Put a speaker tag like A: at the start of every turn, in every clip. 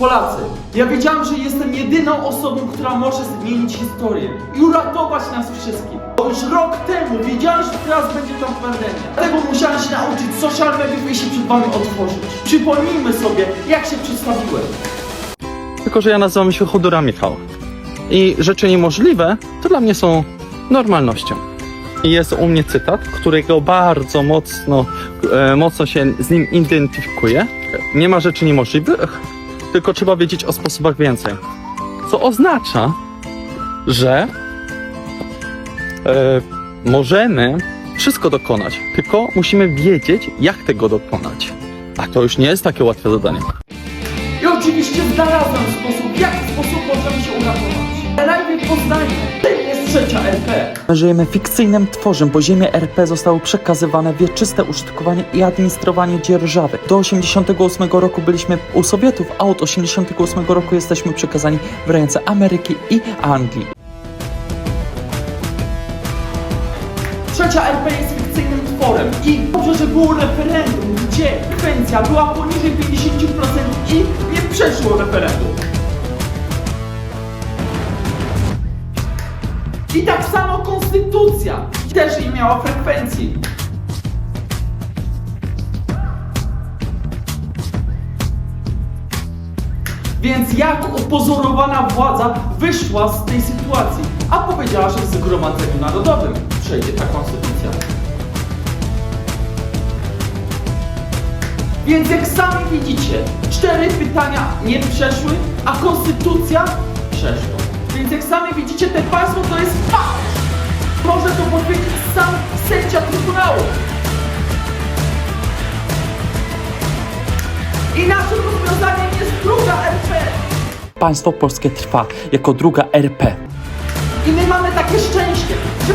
A: Polacy, ja wiedziałem, że jestem jedyną osobą, która może zmienić historię i uratować nas wszystkich. Bo już rok temu wiedziałem, że teraz będzie tam pandemia. Dlatego musiałem się nauczyć social mediów i się przed wami otworzyć. Przypomnijmy sobie, jak się przedstawiłem.
B: Tylko, że ja nazywam się Chodora Michał. I rzeczy niemożliwe to dla mnie są normalnością. I jest u mnie cytat, którego bardzo mocno, e, mocno się z nim identyfikuję. Nie ma rzeczy niemożliwych, tylko trzeba wiedzieć o sposobach więcej. Co oznacza, że e, możemy wszystko dokonać, tylko musimy wiedzieć, jak tego dokonać. A to już nie jest takie łatwe zadanie.
A: I oczywiście znalazłem sposób, w jaki sposób możemy się uratować. Najpierw poznajmy, trzecia RP.
C: My żyjemy fikcyjnym tworzem, bo ziemie RP zostały przekazywane wieczyste użytkowanie i administrowanie dzierżawy. Do 88 roku byliśmy u Sowietów, a od 88 roku jesteśmy przekazani w ręce Ameryki i Anglii.
A: Trzecia RP jest fikcyjnym tworem i dobrze, że było referendum, gdzie frekwencja była poniżej 50% i nie przeszło referendum. I tak samo konstytucja też nie miała frekwencji. Więc jak upozorowana władza wyszła z tej sytuacji, a powiedziała, że w Zgromadzeniu Narodowym przejdzie ta konstytucja. Więc jak sami widzicie, cztery pytania nie przeszły, a konstytucja przeszła. Więc jak sami widzicie, te państwo to jest fałsz. Może to powiedzieć sam sędzia Trybunału. I naszym rozwiązaniem jest druga RP.
C: Państwo polskie trwa jako druga RP.
A: I my mamy takie szczęście, że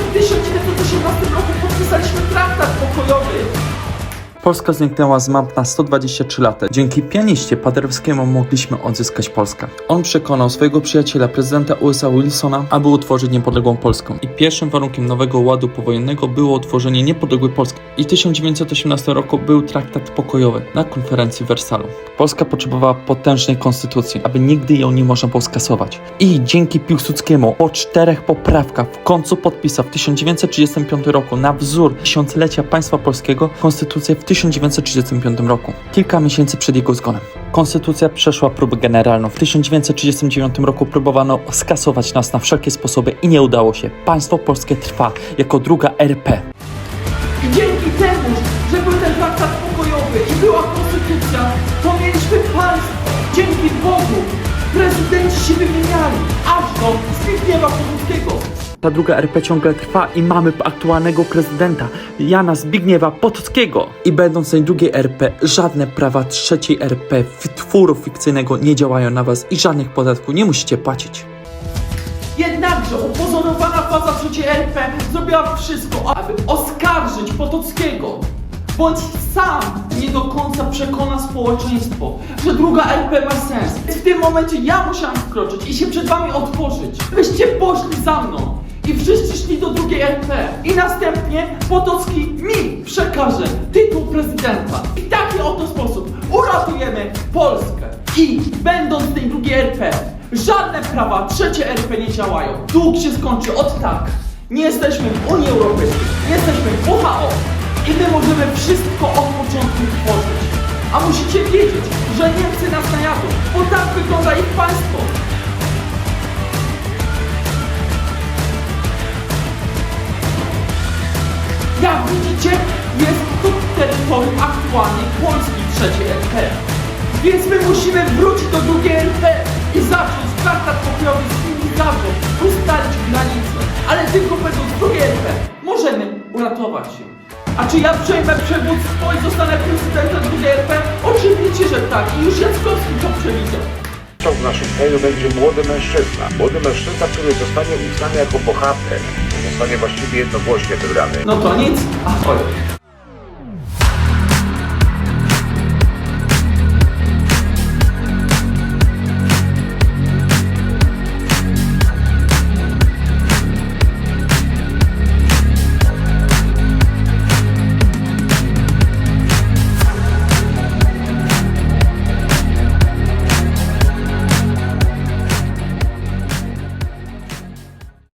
C: Polska zniknęła z map na 123 lata. Dzięki pianiście Paderewskiemu mogliśmy odzyskać Polskę. On przekonał swojego przyjaciela, prezydenta USA Wilsona, aby utworzyć niepodległą Polskę. I pierwszym warunkiem nowego ładu powojennego było utworzenie niepodległej Polski. I w 1918 roku był traktat pokojowy na konferencji w Wersalu. Polska potrzebowała potężnej konstytucji, aby nigdy ją nie można było skasować. I dzięki Piłsudskiemu po czterech poprawkach w końcu podpisał w 1935 roku na wzór tysiąclecia państwa polskiego konstytucję w 1935 roku, kilka miesięcy przed jego zgonem. Konstytucja przeszła próbę generalną. W 1939 roku próbowano skasować nas na wszelkie sposoby i nie udało się. Państwo polskie trwa jako druga RP.
A: Dzięki temu, że był ten traktat pokojowy i była konstytucja, to mieliśmy państwo. Dzięki Bogu prezydenci się wymieniali, aż do Zbigniewa Potockiego.
C: Ta druga RP ciągle trwa i mamy aktualnego prezydenta Jana Zbigniewa Potockiego. I będąc tej drugiej RP, żadne prawa trzeciej RP w twóru fikcyjnego nie działają na was i żadnych podatków nie musicie płacić.
A: Jednakże upozorowana władza trzeciej RP zrobiła wszystko, aby oskarżyć Potockiego. Bądź sam nie do końca przekona społeczeństwo, że druga RP ma sens. W tym momencie ja musiałam wkroczyć i się przed wami otworzyć. Byście poszli za mną i wszyscy szli do drugiej RP. I następnie Potocki mi przekaże tytuł prezydenta. I w taki oto sposób uratujemy Polskę. I będąc w tej drugiej RP, żadne prawa trzecie RP nie działają. Dług się skończy od tak. Nie jesteśmy w Unii Europejskiej, nie jesteśmy w WHO i my możemy wszystko od początku tworzyć. A musicie wiedzieć, że Niemcy nas najadą, bo tak wygląda ich państwo. Aktualnie Polski trzeciej RP. Więc my musimy wrócić do drugiej RP i zacząć traktat pokojowy z nimi zacząć, ustalić granice. Ale tylko będąc drugiej RP możemy uratować się. A czy ja przejmę przywództwo i zostanę prezydentem drugiej RP? Oczywiście, że tak. I już Jackowski to przewidział.
D: w naszym kraju będzie młody mężczyzna. Młody mężczyzna, który zostanie uznany jako bohater. Zostanie właściwie jednogłośnie wybrany.
A: No to nic, ahoj.